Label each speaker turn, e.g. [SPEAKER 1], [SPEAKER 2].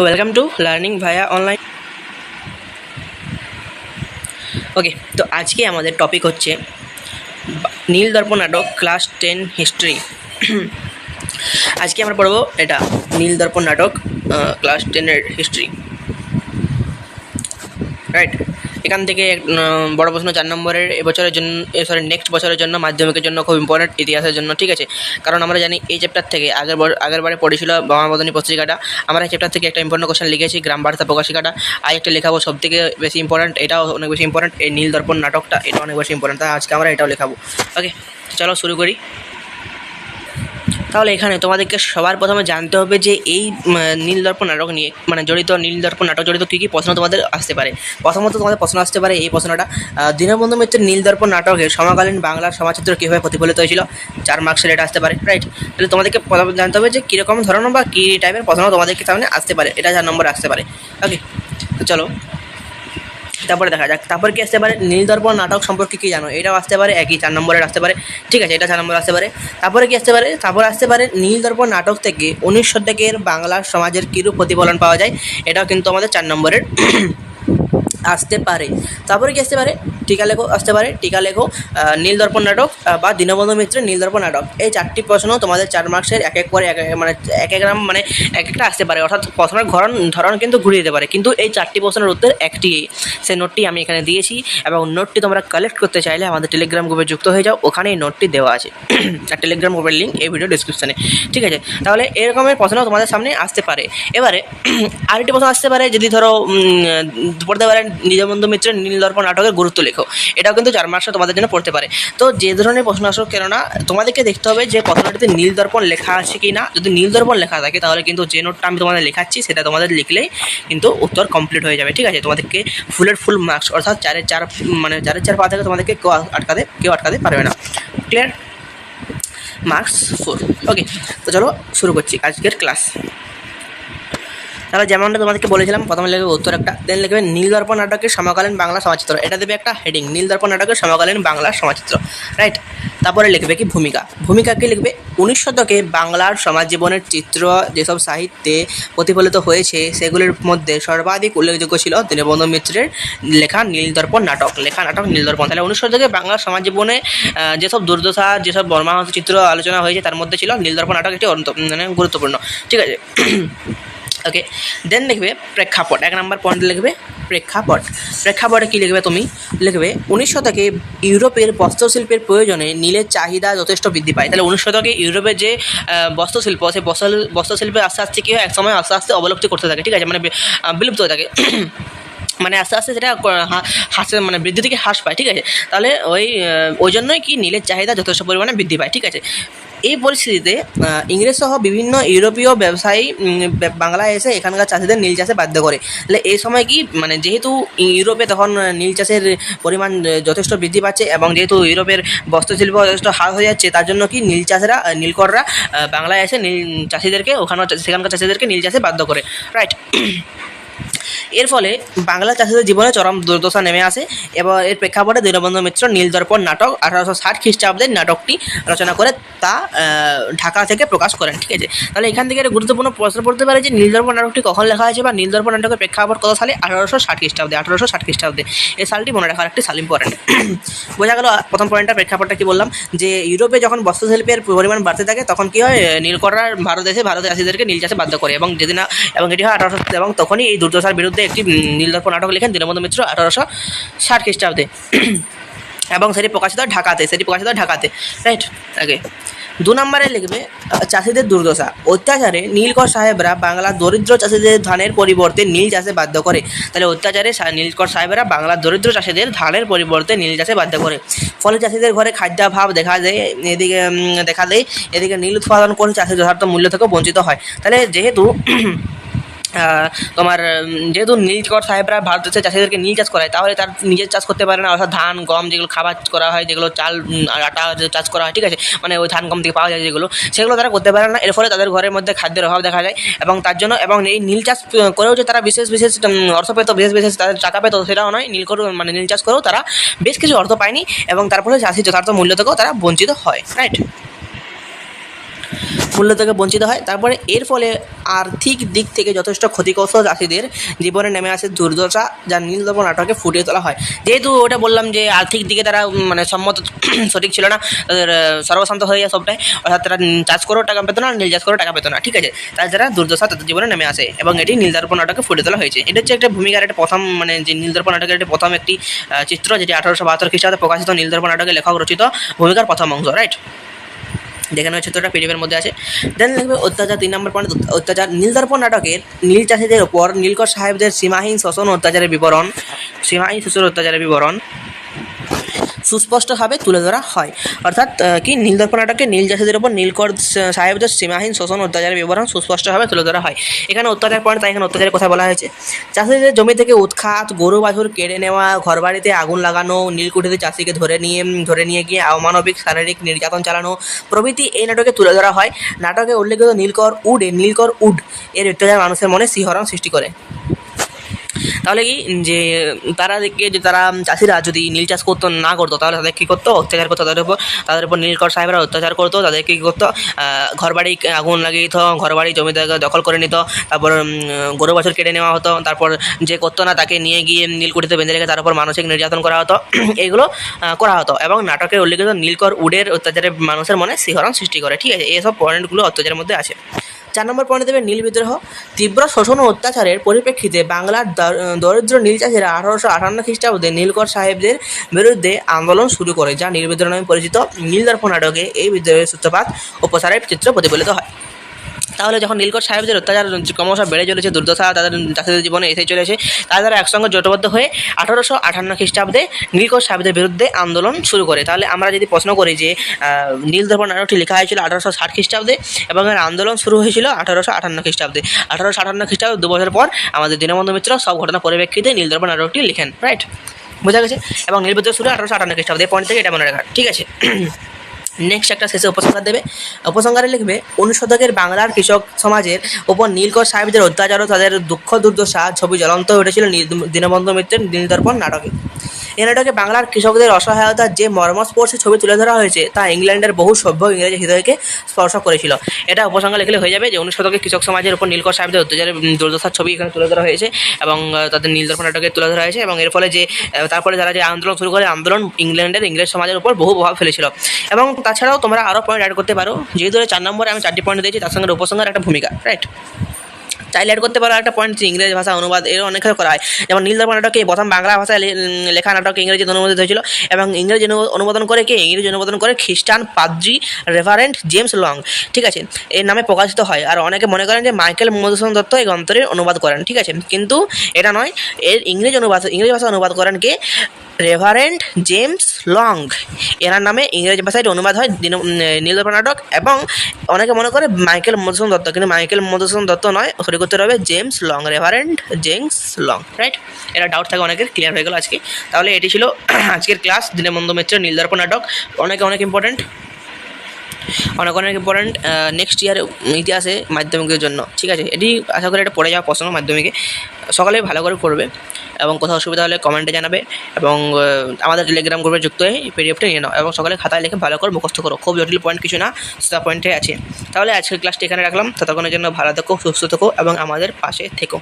[SPEAKER 1] Welcome to learning via online okay তো আজকে আমাদের টপিক হচ্ছে নীল দর্পণ নাটক ক্লাস টেন হিস্ট্রি আজকে আমরা পড়ব এটা নীল দর্পণ নাটক ক্লাস টেনের হিস্ট্রি রাইট এখান থেকে বড় প্রশ্ন চার নম্বরের এবছরের জন্য সরি নেক্সট বছরের জন্য মাধ্যমিকের জন্য খুব ইম্পর্টেন্ট ইতিহাসের জন্য, ঠিক আছে? কারণ আমরা জানি এই চ্যাপ্টার থেকে, আগের আগের বারে পড়েছিল বামাবদনী পত্রিকাটা, আমরা এই চ্যাপ্টার থেকে একটা ইম্পর্টেন্ট কোশ্চেন লিখেছি, গ্রাম বার্তা প্রকাশিকাটা আজ একটা লেখাবো সব থেকে বেশি ইম্পর্টেন্ট এটাও অনেক বেশি ইম্পর্টেন্ট এই নীল দর্পণ নাটকটা, এটা অনেক বেশি ইম্পর্টেন্ট তাই আজকে আমরা এটাও লেখাবো ওকে চলো শুরু করি। তাহলে এখানে তোমাদেরকে সবার প্রথমে জানতে হবে যে এই নীল দর্পণ নাটক নিয়ে মানে জড়িত নীল দর্পণ নাটক জড়িত কী কী প্রশ্ন তোমাদের আসতে পারে। প্রথমত তোমাদের প্রশ্ন আসতে পারে এই প্রশ্নটা দীনবন্ধু মিত্রের নীল দর্পণ নাটকের সমকালীন বাংলার সমাজচিত্র কীভাবে প্রতিফলিত হয়েছিল, চার মার্কসের এটা আসতে পারে রাইট তাহলে তোমাদেরকে জানতে হবে যে কীরকম ধরনের বা কী টাইপের প্রশ্ন তোমাদেরকে সামনে আসতে পারে, এটা চার নম্বর আসতে পারে। ওকে তো চলো। তারপরে দেখা যাক। তারপর কি আসতে পারে? নীল দর্পণ নাটক সম্পর্কে কি জানো? এটাও আসতে পারে, একই চার নম্বরের আসতে পারে। ঠিক আছে, এটা চার নম্বর আসতে পারে। তারপরে কি আসতে পারে? তারপরে আসতে পারে নীল দর্পণ নাটক থেকে উনিশ শতকের বাংলা সমাজের কীরূপ প্রতিফলন পাওয়া যায়? এটাও কিন্তু আমাদের চার নম্বরের আসতে পারে। তারপরে কি আসতে পারে? টিকা লেখো আসতে পারে। টিকা লেখো আহ, নীল দর্পণ নাটক বা দীনবন্ধু মিত্রের নীল দর্পণ নাটক। এই চারটি প্রশ্ন তোমাদের চার মার্কসের এক এক করে এক মানে এক এক গ্রাম মানে এক একটা আসতে পারে। অর্থাৎ প্রশ্নের ধরন ধরন কিন্তু ঘুরিয়ে দিতে পারে। কিন্তু এই চারটি প্রশ্নের উত্তর একটি সেই নোটটি আমি এখানে দিয়েছি এবং নোটটি তোমরা কালেক্ট করতে চাইলে আমাদের টেলিগ্রাম গ্রুপে যুক্ত হয়ে যাও। ওখানে এই নোটটি দেওয়া আছে। আর টেলিগ্রাম গ্রুপের লিঙ্ক এই ভিডিও ডিসক্রিপশানে ঠিক আছে? তাহলে এরকমের প্রশ্ন তোমাদের সামনে আসতে পারে। এবারে আরেকটি প্রশ্ন আসতে পারে। যদি ধরো পড়তে পারেন নিজবন্ধু মিত্রের নীল দর্পণ নাটকের গুরুত্ব লেখো। এটাও কিন্তু চার মার্কসে তোমাদের জন্য পড়তে পারে। তো যে ধরনের প্রশ্ন আসুক, কেননা তোমাদেরকে দেখতে হবে যে প্রশ্নটিতে নীল দর্পণ লেখা আছে কি না যদি নীল দর্পণ লেখা থাকে, তাহলে কিন্তু যে নোটটা আমি তোমাদের লেখাচ্ছি, সেটা তোমাদের লিখলেই কিন্তু উত্তর কমপ্লিট হয়ে যাবে, ঠিক আছে? তোমাদেরকে ফুলের ফুল মার্কস অর্থাৎ চারের চার মানে চারের চার পা থেকে তোমাদেরকে কেউ আটকাতে কেউ আটকাতে পারবে না। ক্লিয়ার মার্কস ফোর ওকে তো চলো শুরু করছি আজকের ক্লাস তাহলে যেমনটা তোমাদেরকে বলেছিলাম, প্রথমে লিখবে উত্তর একটা দেন লিখবে নীল দর্পণ নাটকের সমকালীন বাংলা সমাচিত্র এটা দেবে একটা হেডিং নীল দর্পণ নাটকের সমকালীন বাংলা সমাচিত্র রাইট তারপরে লিখবে কি ভূমিকা। ভূমিকা কি লিখবে? উনিশ শতকে বাংলার সমাজ জীবনের চিত্র, যেসব সাহিত্যে প্রতিফলিত হয়েছে, সেগুলির মধ্যে সর্বাধিক উল্লেখযোগ্য ছিল দীনবন্ধু মিত্রের লেখা নীল দর্পণ নাটক। লেখা নাটক নীল দর্পণ তাহলে উনিশ শতকে বাংলার সমাজ জীবনে যেসব দুর্দশা, যেসব বর্মাহত চিত্র আলোচনা হয়েছে, তার মধ্যে ছিল নীল দর্পণ নাটক একটি মানে গুরুত্বপূর্ণ। ঠিক আছে? ওকে দেন লিখবে প্রেক্ষাপট। এক নম্বর পয়েন্ট লিখবে প্রেক্ষাপট। প্রেক্ষাপটে কী লিখবে তুমি? লিখবে, উনিশ শতকে ইউরোপের বস্ত্রশিল্পের প্রয়োজনে নীলের চাহিদা যথেষ্ট বৃদ্ধি পায়। তাহলে উনিশ শতকে ইউরোপের যে বস্ত্রশিল্প, সেই বস্ত্র, বস্ত্রশিল্পে আস্তে আস্তে কী হয়? এক সময় আস্তে আস্তে অবলুপ্তি করতে থাকে, ঠিক আছে? মানে বিলুপ্ত হয়ে থাকে। মানে আস্তে আস্তে সেটা ক- হা- হ্রাসে মানে বৃদ্ধি থেকে হ্রাস পায়, ঠিক আছে? তাহলে ওই ওই জন্যই কি নীলের চাহিদা যথেষ্ট পরিমাণে বৃদ্ধি পায়, ঠিক আছে? এই পরিস্থিতিতে ইংরেজ সহ বিভিন্ন ইউরোপীয় ব্যবসায়ী বাংলায় এসে এখানকার চাষিদের নীল চাষে বাধ্য করে। তাহলে এই সময় কি মানে যেহেতু ইউরোপে তখন নীল চাষের পরিমাণ যথেষ্ট বৃদ্ধি পাচ্ছে এবং যেহেতু ইউরোপের বস্ত্রশিল্প যথেষ্ট হ্রাস হয়ে যাচ্ছে, তার জন্য কি নীল চাষেরা নীলকররা বাংলায় এসে নীল চাষিদেরকে ওখানে সেখানকার চাষিদেরকে নীল চাষে বাধ্য করে। রাইট এর ফলে বাংলা চাষিদের জীবনে চরম দুর্দশা নেমে আসে এবং এর প্রেক্ষাপটে দীনবন্ধু মিত্র নীলদর্পণ নাটক, আঠারোশো ষাট খ্রিস্টাব্দের নাটকটি রচনা করে তা ঢাকা থেকে প্রকাশ করেন, ঠিক আছে? তাহলে এখান থেকে একটা গুরুত্বপূর্ণ প্রশ্ন পড়তে পারে যে নীলদর্পণ নাটকটি কখন লেখা হয়েছে বা নীলদর্পণ নাটকের প্রেক্ষাপট কত সালে? আঠারোশো ষাট খ্রিস্টাব্দে, আঠারোশো ষাট খ্রিস্টাব্দে। এই সালটি মনে রাখার একটি সাল ইম্পর্টেন্ট বোঝা গেল, প্রথম পয়েন্টটা, প্রেক্ষাপটটা কি বললাম? যে, ইউরোপে যখন বস্ত্রশিল্পের পরিমাণ বাড়তে থাকে, তখন কি হয়? নীলকররা ভারত এসে ভারত চাষিদেরকে নীল চাষে বাধ্য করে এবং যেদিন, এবং এটি হয় আঠারোশো, এবং তখনই এই দুর্দশার বিরুদ্ধে একটি উম, নীলদর্প নাটক লেখেন দীনবন্ধু মিত্র আঠারোশো ষাট খ্রিস্টাব্দে। এবং সেটি প্রকাশিত ঢাকাতে সেটি প্রকাশিত ঢাকাতে। রাইট আগে। দু নম্বরে লিখবে চাষিদের দুর্দশা। অত্যাচারে নীলকর সাহেবরা বাংলার দরিদ্র চাষিদের ধানের পরিবর্তে নীল চাষে বাধ্য করে। তাহলে অত্যাচারে নীলকর সাহেবরা বাংলার দরিদ্র চাষিদের ধানের পরিবর্তে নীল চাষে বাধ্য করে। ফলে চাষিদের ঘরে খাদ্যাভাব দেখা দেয় এদিকে দেখা দেয় এদিকে নীল উৎপাদন করে চাষের যথার্থ মূল্য থেকে বঞ্চিত হয়। তাহলে যেহেতু তোমার যেহেতু নীলকর সাহেবরা ভারতবর্ষের চাষিদেরকে নীল চাষ করায়, তাহলে তার নিজের চাষ করতে পারে না। অর্থাৎ ধান, গম যেগুলো খাবার করা হয়, যেগুলো চাল আটা চাষ করা হয়, ঠিক আছে? মানে ওই ধান, গম থেকে পাওয়া যায় যেগুলো, সেগুলো তারা করতে পারে না। এর ফলে তাদের ঘরের মধ্যে খাদ্যের অভাব দেখা যায় এবং তার জন্য এবং এই নীল চাষ করেও যে তারা বিশেষ বিশেষ অর্থ পেত, বিশেষ বিশেষ তাদের টাকা পেত, সেটাও নয়। নীল মানে নীল চাষ করেও তারা বেশ কিছু অর্থ পায়নি এবং তার ফলে চাষির যথার্থ মূল্য থেকেও তারা বঞ্চিত হয় রাইট মূল্য থেকে বঞ্চিত হয়। তারপরে এর ফলে আর্থিক দিক থেকে যথেষ্ট ক্ষতিগ্রস্ত চাষিদের জীবনে নেমে আসে দুর্দশা, যা নীলদর্পণ নাটকে ফুটিয়ে তোলা হয়। যেহেতু ওটা বললাম যে আর্থিক দিকে তারা মানে সম্মত সঠিক ছিল না, তাদের সর্বশান্ত হয়ে যায় সবটাই। অর্থাৎ তারা চাষ করেও টাকা পেতো না, নীল চাষ করেও টাকা পেতো না, ঠিক আছে? তাছাড়া দুর্দশা তাদের জীবনে নেমে আসে এবং এটি নীলদর্পণ নাটকে ফুটিয়ে তোলা হয়েছে। এটা হচ্ছে একটা ভূমিকার একটা প্রথম মানে যে নীলদর্পণ নাটকের একটি প্রথম একটি চিত্র, যেটি আঠারোশো বাহাত্তর খ্রিস্টাব্দে প্রকাশিত নীলদর্পণ নাটকের লেখক রচিত ভূমিকার প্রথম অংশ রাইট দেখেন ওই চিত্রটা পিডিএফের মধ্যে আছে। দেন লাগবে অত্যাচার, তিন নম্বর পয়েন্ট অত্যাচার, নীলদর্পণ নাটকের নীল চাষিদের ওপর, নীলকর সাহেবদের সীমাহীন শোষণ অত্যাচারের বিবরণ, সীমাহীন শোষণ অত্যাচারের বিবরণ। সুস্পষ্টভাবে তুলে ধরা হয়। অর্থাৎ কি নীলদর্পণ নাটকে নীল চাষিদের ওপর নীলকর সাহেবদের সীমাহীন শোষণ অত্যাচারের বিবরণ সুস্পষ্টভাবে তুলে ধরা হয়। এখানে অত্যাচার পয়েন্ট, তাই এখানে অত্যাচারের কথা বলা হয়েছে। চাষিদের জমি থেকে উৎখাত, গরু, বাছুর কেড়ে নেওয়া, ঘরবাড়িতে আগুন লাগানো, নীলকুঠিতে চাষিকে ধরে নিয়ে ধরে নিয়ে গিয়ে অমানবিক, শারীরিক নির্যাতন চালানো, প্রভৃতি এই নাটকে তুলে ধরা হয়। নাটকে উল্লেখিত নীলকর উড নীলকর উড, এর অত্যাচার মানুষের মনে শিহরণ সৃষ্টি করে। তাহলে কি যে তারা দেখে যে তারা চাষিরা যদি নীল চাষ করতো না করতো তাহলে তাদের কী করতো? অত্যাচার করতো তাদের উপর তাদের উপর নীলকর সাহেবরা অত্যাচার করতো তাদেরকে কী করতো? ঘর বাড়ি আগুন লাগিয়ে দিত ঘর বাড়ি জমি দখল করে নিত তারপর গরু বছর কেটে নেওয়া হতো তারপর যে করতো না তাকে নিয়ে গিয়ে নীলকুঠিতে বেঁধে রেখে তার উপর মানসিক নির্যাতন করা হতো এইগুলো আহ, করা হতো। এবং নাটকে উল্লেখিত নীলকর উডের অত্যাচারে মানুষের মনে শিহরণ সৃষ্টি করে। ঠিক আছে এইসব পয়েন্টগুলো অত্যাচারের মধ্যে আছে। চার নম্বর পয়েন্টে দেবে নীল বিদ্রোহ। তীব্র শোষণ ও অত্যাচারের পরিপ্রেক্ষিতে বাংলার দরিদ্র নীল চাষিরা আঠারোশো আঠান্ন খ্রিস্টাব্দে নীলকর সাহেবদের বিরুদ্ধে আন্দোলন শুরু করে, যা নীল বিদ্রোহ নামে পরিচিত। নীলদর্প নাটকে এই বিদ্রোহের সূত্রপাত ও প্রসারের চিত্র প্রতিফলিত হয়। তাহলে যখন নীলকর সাহেবদের অত্যাচার ক্রমশ বেড়ে চলেছে দুর্দশা তাদের চাষিদের জীবনে এসে চলেছে তারা একসঙ্গে জোটবদ্ধ হয়ে আঠারোশো আটান্ন খ্রিস্টাব্দে নীলকর সাহেবদের বিরুদ্ধে আন্দোলন শুরু করে। তাহলে আমরা যদি প্রশ্ন করি যে আহ, নীলদর্পণ নাটকটি লেখা হয়েছিল আঠারোশো ষাট খ্রিস্টাব্দে এবং এর আন্দোলন শুরু হয়েছিল আঠারোশো আটান্ন খ্রিস্টাব্দে। আঠারোশো আটান্ন খ্রিস্টাব্দে দু বছর পর আমাদের দীনবন্ধু মিত্র সব ঘটনা পরিপ্রেক্ষিতে নীল নীলদর্পণ নাটকটি লিখেন। রাইট বোঝা গেছে? এবং নীলবিদ্রোহ শুরু আঠারোশো আটান্ন খ্রিস্টাব্দে পয়েন্ট থেকে এটা মনে রাখা। ঠিক আছে? নেক্সট একটা শেষে উপসংহার দেবে। উপসংহারে লিখবে, অনুশোধকের বাংলার কৃষক সমাজের ওপর নীলকর সাহেবদের অত্যাচার ও তাদের দুঃখ দুর্দশা, ছবি জ্বলন্ত উঠেছিল দীনবন্ধু মিত্রের নীলদর্পণ নাটকে। নাটকে বাংলার কৃষকদের অসহায়তার যে মর্মস্পর্শে ছবি তুলে ধরা হয়েছে, তা ইংল্যান্ডের বহু সভ্য ইংরেজি হৃদয়কে স্পর্শ করেছিল। এটা উপসংহার লিখলে হয়ে যাবে যে, উনিশ শতকে কৃষক সমাজের উপর নীলকর সাহেবদের অত্যাচারের দুর্দশার ছবি এখানে তুলে ধরা হয়েছে এবং তাদের নীলদর্পণ নাটকে তুলে ধরা হয়েছে এবং এর ফলে যে তারপরে যারা যে আন্দোলন শুরু করে, আন্দোলন ইংল্যান্ডের ইংরেজ সমাজের উপর বহু প্রভাব ফেলেছিল। এবং তাছাড়াও তোমরা আরও পয়েন্ট অ্যাড করতে পারো। যেহেতু চার নম্বরে আমি চারটি পয়েন্ট দিয়েছি, তার সঙ্গে উপসংহার একটা ভূমিকা রাইট চাইলে অ্যাড করতে পারো একটা পয়েন্ট ইংরেজি ভাষা অনুবাদ এর অনেক ক্ষেত্রে করা হয়। যেমন নীলদর্পণ নাটকে প্রথম বাংলা ভাষায় লেখা নাটক ইংরেজিতে অনুবাদিত হয়েছিল এবং ইংরেজি অনু- অনুবাদন করে কে? ইংরেজি অনুবাদন করে খ্রিস্টান পাদ্রি রেভারেন্ট জেমস লং ঠিক আছে? এর নামে প্রকাশিত হয়। আর অনেকে মনে করেন যে মাইকেল মধুসূদন দত্ত এই গ্রন্থটির অনুবাদ করেন। ঠিক আছে? কিন্তু এটা নয়। এর ইংরেজি অনুবাদ ইংরেজি ভাষা অনুবাদ করেন কে? রেভারেন্ট জেমস লং এনার নামে ইংরেজি ভাষায় অনুবাদ হয় নীলদর্পণ নাটক এবং অনেকে মনে করে মাইকেল মধুসূদন দত্ত। কিন্তু মাইকেল মধুসূদন দত্ত নয় করতে হবে James Long reverend James Long right এটা ডাউট থাকে অনেকের ক্লিয়ার হয়ে গেল আজকে। তাহলে এটি ছিল আজকের ক্লাস দীনবন্ধু মিত্র, নীলদর্পণ নাটক। অনেকে, অনেক ইম্পর্টেন্ট অনেক অনেক ইম্পর্টেন্ট নেক্সট ইয়ার ইতিহাসে মাধ্যমিকের জন্য। ঠিক আছে, এটি আশা করি এটা পড়ে যাওয়া পছন্দ মাধ্যমিকে। সকালে ভালো করে পড়বে। এবং কোথাও অসুবিধা হলে কমেন্টে জানাবে এবং আমাদের টেলিগ্রাম গ্রুপে যুক্ত হয়ে পিডিএফটা নিয়ে নাও এবং সকালে খাতায় লিখে ভালো করে মুখস্থ করো। খুব জটিল পয়েন্ট কিছু না সেটা পয়েন্টে আছে। তাহলে আজকের ক্লাসটি এখানে রাখলাম। ততক্ষণের জন্য ভালো থেকো, সুস্থ থেকো এবং আমাদের পাশে থেকো।